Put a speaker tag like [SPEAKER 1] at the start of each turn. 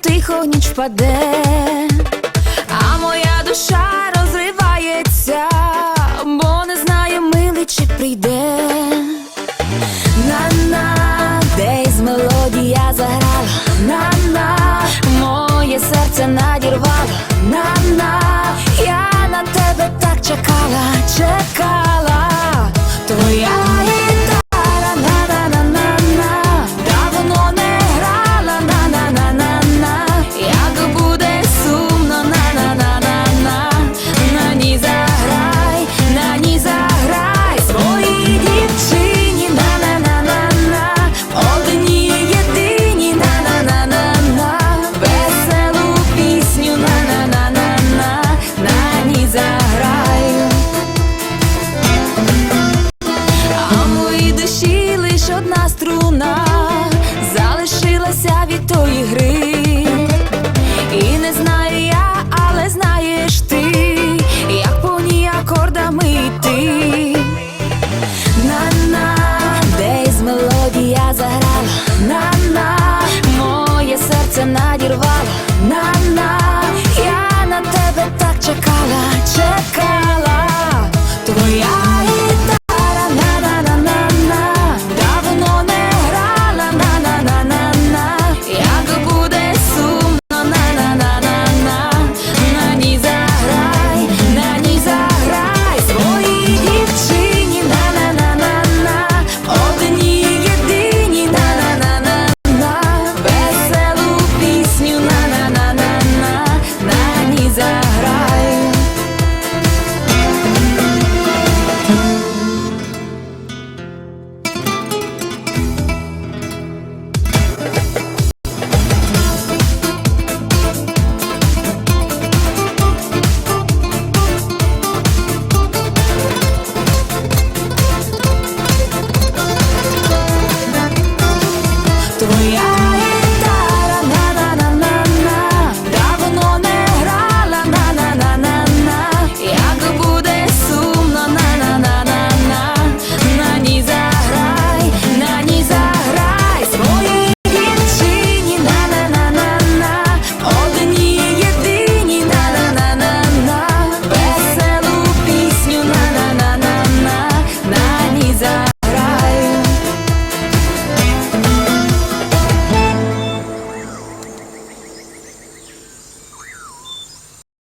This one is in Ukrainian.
[SPEAKER 1] тихо ніч впаде, а моя душа розривається, бо не знає, милий чи прийде. На-на, десь мелодія заграла, на-на, моє серце надірвало, на-на, я на тебе так чекала, чекала, твоя